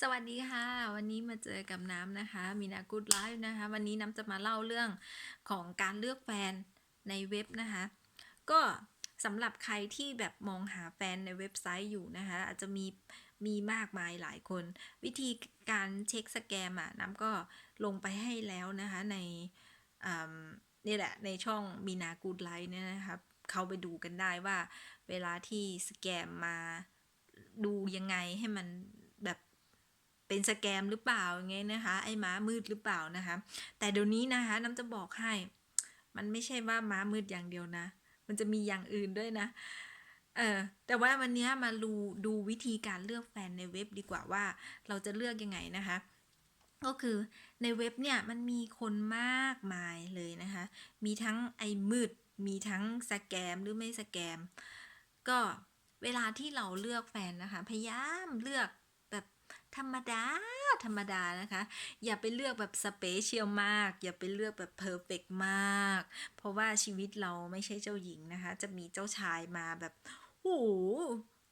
สวัสดีค่ะ วันนี้มาเจอกับน้ำนะคะ มีนากูดไลฟ์นะคะ วันนี้น้ำจะมาเล่าเรื่องของการเลือกแฟนในเว็บนะคะ ก็สำหรับใครที่แบบมองหาแฟนในเว็บไซต์อยู่นะคะ อาจจะมีมีมากมายหลายคน วิธีการเช็คสแกมอะน้ำก็ลงไปให้แล้วนะคะ ในอ่านี่แหละในช่องมีนากูดไลฟ์เนี่ยนะครับเข้าไปดูกันได้ว่า เวลาที่สแกมมาดูยังไงให้มัน เป็นสแกมหรือเปล่าอย่างเงี้ยนะคะ ไอ้ม้ามืดหรือเปล่านะคะ แต่เดี๋ยวนี้นะคะน้ำจะบอกให้ มันไม่ใช่ว่าม้ามืดอย่างเดียวนะ มันจะมีอย่างอื่นด้วยนะเออแต่ว่าวันนี้มาดูดูวิธีการเลือกแฟนในเว็บดีกว่าว่าเราจะเลือกยังไงนะคะ ก็คือในเว็บเนี่ยมันมีคนมากมายเลยนะคะ มีทั้งไอ้มืด มีทั้งสแกมหรือไม่สแกม ก็เวลาที่เราเลือกแฟนนะคะ พยายามเลือก ธรรมดา ธรรมดานะคะ อย่าไปเลือกแบบสเปเชียลมาก อย่าไปเลือกแบบเพอร์เฟกมาก เพราะว่าชีวิตเราไม่ใช่เจ้าหญิงนะคะ จะมีเจ้าชายมาแบบโอ้โห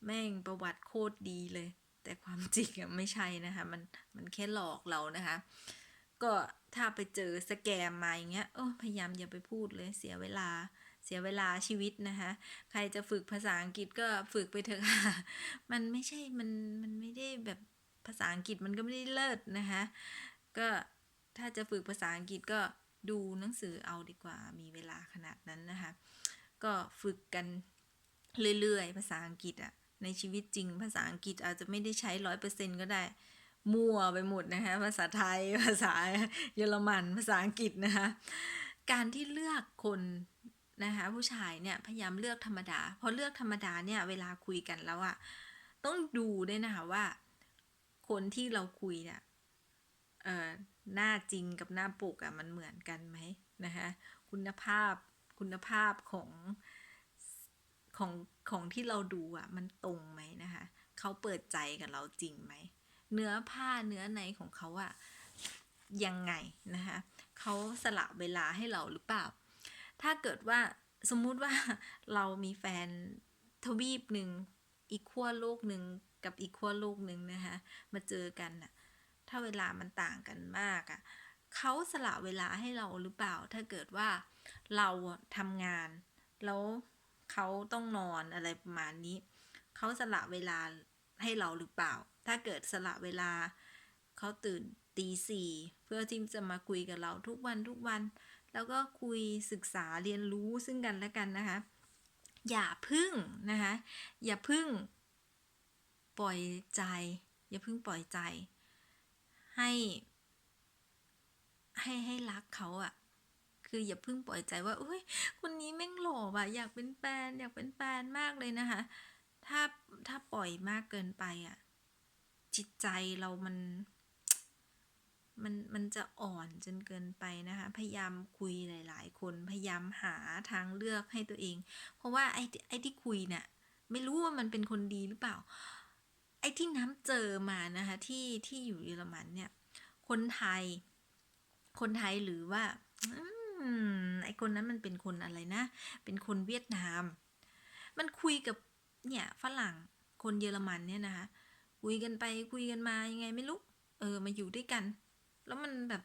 แม่งประวัติโคตรดีเลย แต่ความจริงอะไม่ใช่นะคะ มันมันแค่หลอกเรานะคะ ก็ถ้าไปเจอสแกมมาอย่างเงี้ยเออพยายามอย่าไปพูดเลยเสียเวลาเสียเวลาชีวิตนะคะ ใครจะฝึกภาษาอังกฤษก็ฝึกไปเถอะค่ะ มันไม่ใช่ มัน มันไม่ได้แบบ ภาษาอังกฤษมันก็ไม่ได้เลิศนะคะ ก็ถ้าจะฝึกภาษาอังกฤษก็ดูหนังสือเอาดีกว่า มีเวลาขนาดนั้นนะคะ ก็ฝึกกันเรื่อยๆ ภาษาอังกฤษอะในชีวิตจริงภาษาอังกฤษอาจจะไม่ได้ใช้ร้อยเปอร์เซ็นก็ได้ มั่วไปหมดนะคะ ภาษาไทย ภาษาเยอรมัน ภาษาอังกฤษนะคะ การที่เลือกคนนะคะผู้ชายเนี่ยพยายามเลือกธรรมดา พอเลือกธรรมดาเนี่ยเวลาคุยกันแล้วอะต้องดูด้วยนะคะว่า คนที่เราคุยเนี่ยเอ่อหน้าจริงกับหน้าปกอะมันเหมือนกันไหมนะคะคุณภาพคุณภาพของของของที่เราดูอะมันตรงไหมนะคะเขาเปิดใจกับเราจริงไหมเนื้อผ้าเนื้อในของเขาอะยังไงนะคะเขาสละเวลาให้เราหรือเปล่า ถ้าเกิดว่าสมมุติว่าเรามีแฟนทวีปหนึ่ง อีกขั้วโลกหนึ่งกับอีกขั้วโลกหนึ่งนะคะมาเจอกันน่ะถ้าเวลามันต่างกันมากอะ่ะเขาสละเวลาให้เราหรือเปล่า ถ้าเกิดว่าเราทำงาน แล้วเขาต้องนอนอะไรประมาณนี้ เขาสละเวลาให้เราหรือเปล่า ถ้าเกิดสละเวลา เขาตื่นตีสี่เพื่อที่จะมาคุยกับเราทุกวันทุกวัน แล้วก็คุยศึกษาเรียนรู้ซึ่งกันและกันนะคะ อย่าพึ่งนะคะอย่าพึ่งปล่อยใจ อย่าพึ่งปล่อยใจ ให้ ให้ให้รักเขาอะคืออย่าพึ่งปล่อยใจว่าอุ้ยคนนี้แม่งหล่อว่ะอยากเป็นแฟนอยากเป็นแฟนมากเลยนะคะถ้าถ้าปล่อยมากเกินไปอะจิตใจเรามัน มันมันจะอ่อนจนเกินไปนะคะ พยายามคุยหลาย ๆ คนพยายามหาทางเลือกให้ตัวเอง เพราะว่าไอ้ไอ้ที่คุยเนี่ยไม่รู้ว่ามันเป็นคนดีหรือเปล่า ไอ้ที่น้ำเจอมานะคะที่ที่อยู่เยอรมันเนี่ย คนไทย คนไทยหรือว่าอไอ้คนนั้นมันเป็นคนอะไรนะ เป็นคนเวียดนาม มันคุยกับเนี่ยฝรั่งคนเยอรมันเนี่ยนะคะคุยกันไปคุยกันมายังไงไม่รู้ เออมาอยู่ด้วยกัน แล้วมันแบบ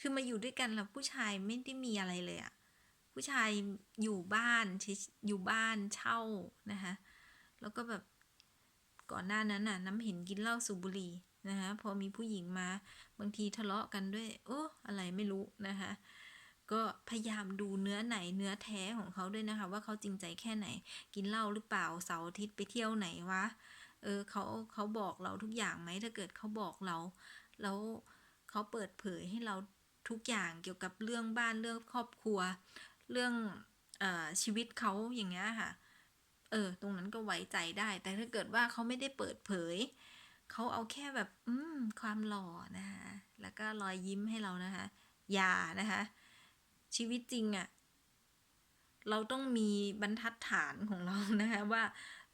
คือมาอยู่ด้วยกันแล้วผู้ชายไม่ได้มีอะไรเลยอะผู้ชายอยู่บ้านอยู่บ้านเช่านะคะแล้วก็แบบก่อนหน้านั้นน่ะน้ำเห็นกินเหล้าสูบบุหรี่นะคะพอมีผู้หญิงมาบางทีทะเลาะกันด้วย โอ้อะไรไม่รู้นะคะก็พยายามดูเนื้อไหนเนื้อแท้ของเขาด้วยนะคะ ว่าเขาจริงใจแค่ไหน กินเหล้าหรือเปล่าเสาร์อาทิตย์ไปเที่ยวไหนวะเออเขาเขาบอกเราทุกอย่างไหมถ้าเกิดเขาบอกเรา แล้ว เขาเปิดเผยให้เราทุกอย่างเกี่ยวกับเรื่องบ้านเรื่องครอบครัว เรื่องอชีวิตเขาอย่างเงี้ยค่ะ เออ ตรงนั้นก็ไว้ใจได้ แต่ถ้าเกิดว่าเขาไม่ได้เปิดเผย เขาเอาแค่แบบ อืม ความหล่อนะคะ แล้วก็รอยยิ้มให้เรานะคะ อย่านะคะ ชีวิตจริงอะ่ะ เราต้องมีบรรทัดฐานของเรานะคะว่า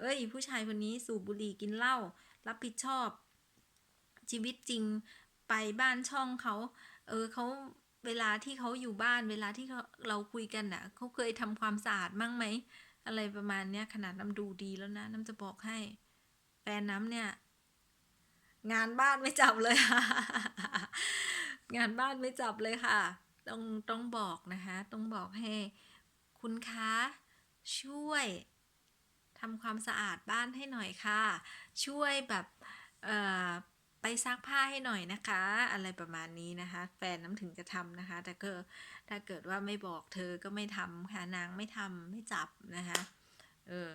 เอ้ย ผู้ชายคนนี้สูบบุหรี่กินเหล้ารับผิดชอบ ชีวิตจริง ไปบ้านช่องเขาเออเขาเวลาที่เขาอยู่บ้านเวลาที่เราคุยกันน่ะเขาเคยทำความสะอาดมั่งไหมอะไรประมาณเนี้ยขนาดน้ำดูดีแล้วนะน้ำจะบอกให้แฟนน้ำเนี่ย งานบ้านไม่จับเลยค่ะ งานบ้านไม่จับเลยค่ะ ต้องต้องบอกนะคะ ต้องบอกให้ คุณคะช่วยทำความสะอาดบ้านให้หน่อยค่ะ ช่วยแบบเอ่อ ซักผ้าให้หน่อยนะคะ อะไรประมาณนี้นะคะ แฟนน้ำถึงจะทำนะคะ แต่ก็ถ้าเกิดว่าไม่บอกเธอก็ไม่ทำค่ะนางไม่ทำไม่จับนะคะ เออ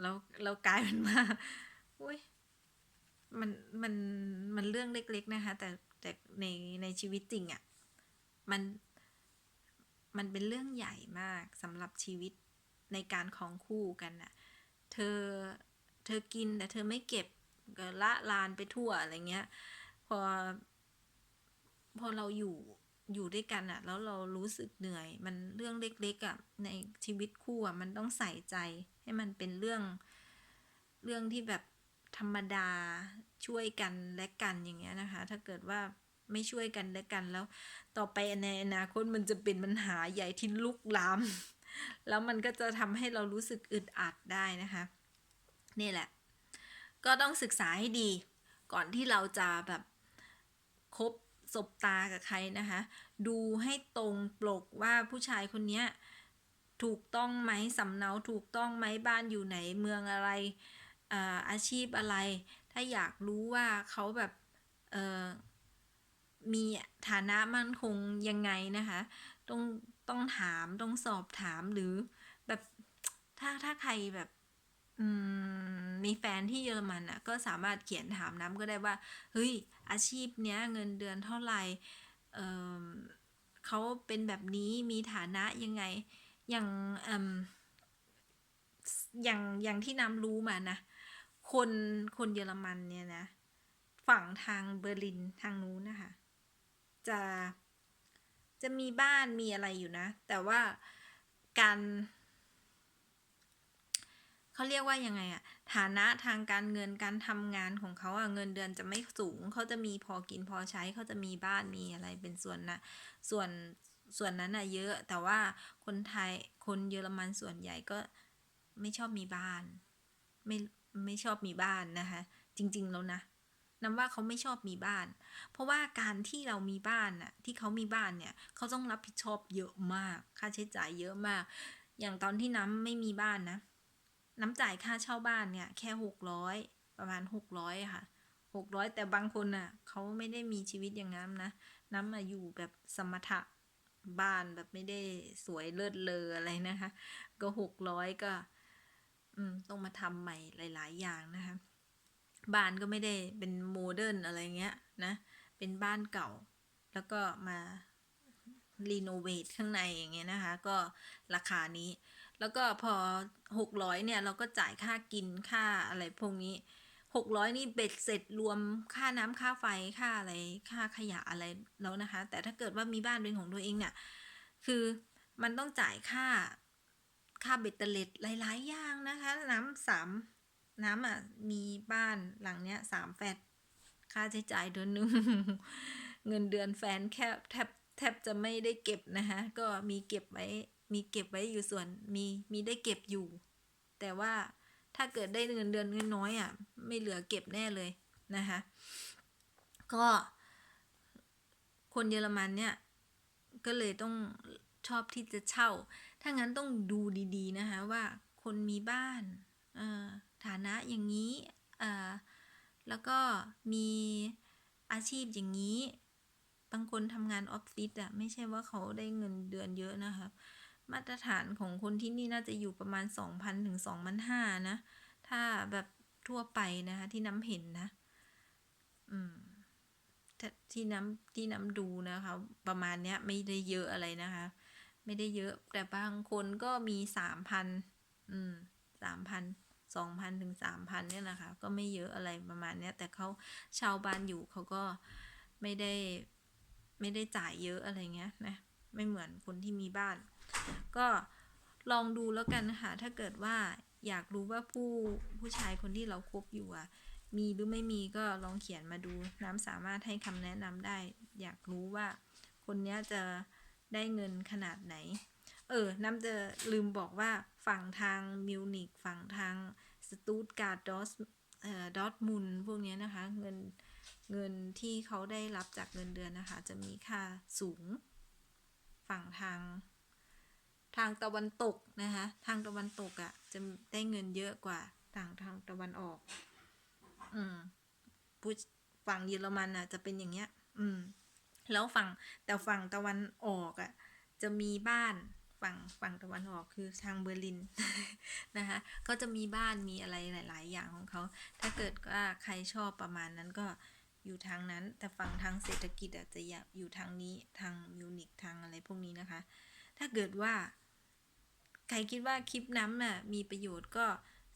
แล้วเรากลายเป็นว่าอุ้ยมันมันมันเรื่องเล็ก ๆนะคะ แต่แต่ในในชีวิตจริงอะ่ะมันมันเป็นเรื่องใหญ่มากสำหรับชีวิตในการของคู่กันน่ะ เธอ เธอกินแต่เธอไม่เก็บ ก็ละลานไปทั่วอะไรเงี้ย พอ พอเราอยู่อยู่ด้วยกันอะแล้วเรารู้สึกเหนื่อย มันเรื่องเล็กๆอะในชีวิตคู่อะมันต้องใส่ใจ ให้มันเป็นเรื่องเรื่องที่แบบธรรมดาช่วยกันและกันอย่างเงี้ยนะคะ ถ้าเกิดว่าไม่ช่วยกันและกันแล้ว ต่อไปในอนาคตมันจะเป็นปัญหาใหญ่ที่ลุกลาม แล้วมันก็จะทำให้เรารู้สึกอึดอัดได้นะคะ นี่แหละ ก็ต้องศึกษาให้ดี ก่อนที่เราจะแบบคบสบตากับใครนะคะ ดูให้ตรงปลกว่าผู้ชายคนนี้ถูกต้องไหมสำเนาถูกต้องไหมบ้านอยู่ไหนเมืองอะไรอาอาชีพอะไร ถ้าอยากรู้ว่าเขาแบบมีฐานะมั่นคงยังไงนะคะ ต้องต้องถามต้องสอบถามหรือแบบถ้าถ้าใครแบบ อืม มีแฟนที่เยอรมันอะ ก็สามารถเขียนถามน้ำก็ได้ว่า เฮ้ย อาชีพเนี้ยเงินเดือนเท่าไหร่เออเขาเป็นแบบนี้มีฐานะยังไง อย่างเอิ่มอย่างอย่างที่น้ำรู้มานะ คนคนเยอรมันเนี่ยนะ ฝั่งทางเบอร์ลินทางนู้นนะคะ จะจะมีบ้านมีอะไรอยู่นะ แต่ว่าการ เขาเรียกว่ายังไงอะฐานะทางการเงินการทำงานของเขาอะเงินเดือนจะไม่สูง เขาจะมีพอกินพอใช้เขาจะมีบ้านมีอะไรเป็นส่วนนะส่วนส่วนนั้นอะเยอะ แต่ว่าคนไทยคนเยอรมันส่วนใหญ่ก็ไม่ชอบมีบ้าน ไม่ไม่ชอบมีบ้านนะคะ จริง ๆ แล้วนะนำว่าเขาไม่ชอบมีบ้าน เพราะว่าการที่เรามีบ้านน่ะ ที่เขามีบ้านเนี่ย เขาต้องรับผิดชอบเยอะมาก ค่าใช้จ่ายเยอะมาก อย่างตอนที่น้ำไม่มีบ้านนะ น้ำจ่ายค่าเช่าบ้านเนี่ยแค่หกร้อยประมาณหกร้อยค่ะหกร้อยแต่บางคนน่ะเขาไม่ได้มีชีวิตอย่างนั้นนะ น้ำมาอยู่แบบสมถะบ้านแบบไม่ได้สวยเลิศเลออะไรนะคะ ก็หกร้อยก็ต้องมาทำใหม่หลาย ๆ อย่างนะคะ บ้านก็ไม่ได้เป็นโมเดิร์นอะไรเงี้ยนะ เป็นบ้านเก่า แล้วก็มารีโนเวทข้างในอย่างเงี้ยนะคะ ก็ราคานี้ แล้วก็พอหกร้อยเนี่ยเราก็จ่ายค่ากินค่าอะไรพวกนี้หกร้อยนี่เบ็ดเสร็จรวมค่าน้ำค่าไฟค่าอะไรค่าขยะอะไรแล้วนะคะ แต่ถ้าเกิดว่ามีบ้านเป็นของตัวเองเนี่ยคือมันต้องจ่ายค่าค่าเบ็ดเตล็ดหลายๆอย่างนะคะ น้ำสามน้ำอะมีบ้านหลังเนี้ยสามแฟดค่าใช้จ่ายเดือนหนึ่งเงินเดือนแฟนแค่แทบแทบจะไม่ได้เก็บนะคะก็มีเก็บไว้ มีเก็บไว้อยู่ส่วนมีมีได้เก็บอยู่ แต่ว่าถ้าเกิดได้เงินเดือนน้อยอะไม่เหลือเก็บแน่เลยนะคะก็คนเยอรมันเนี่ยก็เลยต้องชอบที่จะเช่า ถ้างั้นต้องดูดีๆนะคะว่าคนมีบ้านฐานะอย่างนี้แล้วก็มีอาชีพอย่างนี้ บางคนทำงานออฟฟิศอะไม่ใช่ว่าเขาได้เงินเดือนเยอะนะคะ มาตรฐานของคนที่นี่น่าจะอยู่ประมาณ 2,000ถึง2,500นะ ถ้าแบบทั่วไปนะคะที่น้ำเห็นนะ อืมที่น้ำที่น้ำดูนะคะ ประมาณเนี้ยไม่ได้เยอะอะไรนะคะ ไม่ได้เยอะ แต่บางคนก็มีสามพันอืมสามพันสองพันถึงสามพันเนี่ยนะคะ ก็ไม่เยอะอะไรประมาณเนี้ย แต่เขาช่าบ้านอยู่เขาก็ไม่ได้ ไม่ได้จ่ายเยอะอะไรเงี้ยนะ ไม่เหมือนคนที่มีบ้าน ก็ลองดูแล้วกันนะคะถ้าเกิดว่าอยากรู้ว่าผู้ผู้ชายคนที่เราคบอยู่อะมีหรือไม่มีก็ลองเขียนมาดู น้ำสามารถให้คำแนะนำได้ อยากรู้ว่าคนนี้จะได้เงินขนาดไหน เออ น้ำจะลืมบอกว่าฝั่งทางมิวนิกฝั่งทางสตูตการ์ดดอสเอ่อดอทมุนพวกนี้นะคะ เงินเงินที่เขาได้รับจากเงินเดือนนะคะ จะมีค่าสูงฝั่งทาง ทางตะวันตกนะคะทางตะวันตกอะ่ะ จะได้เงินเยอะกว่าทางทางตะวันออก อืมผู้ฝั่งเยอรมันอะ จะเป็นอย่างเงี้ย อืม แล้วฝั่งแต่ฝั่งตะวันออกอะ จะมีบ้านฝั่งฝั่งตะวันออกคือทางเบอร์ลินนะคะก็จะมีบ้านมีอะไรหลาย ๆ อย่างของเขา ถ้าเกิดว่าใครชอบประมาณนั้นก็อยู่ทางนั้น แต่ฝั่งทางเศรษฐกิจอาจจะอยู่ทางนี้ทางมิวนิกทางอะไรพวกนี้นะคะ ถ้าเกิดว่า ใครคิดว่าคลิปน้ำน่ะมีประโยชน์ก็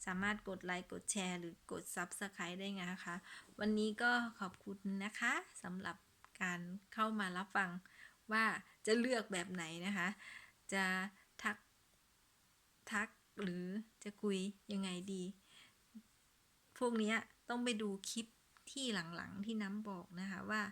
สามารถกดไลค์ กดแชร์ หรือกด Subscribe ได้ไงนะคะ วันนี้ก็ขอบคุณนะคะสำหรับการเข้ามารับฟังว่าจะเลือกแบบไหนนะคะ จะทักทักหรือจะคุยยังไงดี พวกนี้ต้องไปดูคลิปที่หลังๆที่น้ำบอกนะคะว่า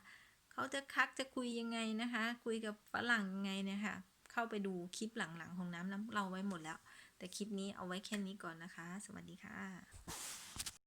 เขาจะคักจะคุยยังไงนะคะ คุยกับฝรั่งยังไงเนะคะ เข้าไปดูคลิปหลังๆ ของน้ำน้ำเราไว้หมดแล้ว แต่คลิปนี้เอาไว้แค่นี้ก่อนนะคะ สวัสดีค่ะ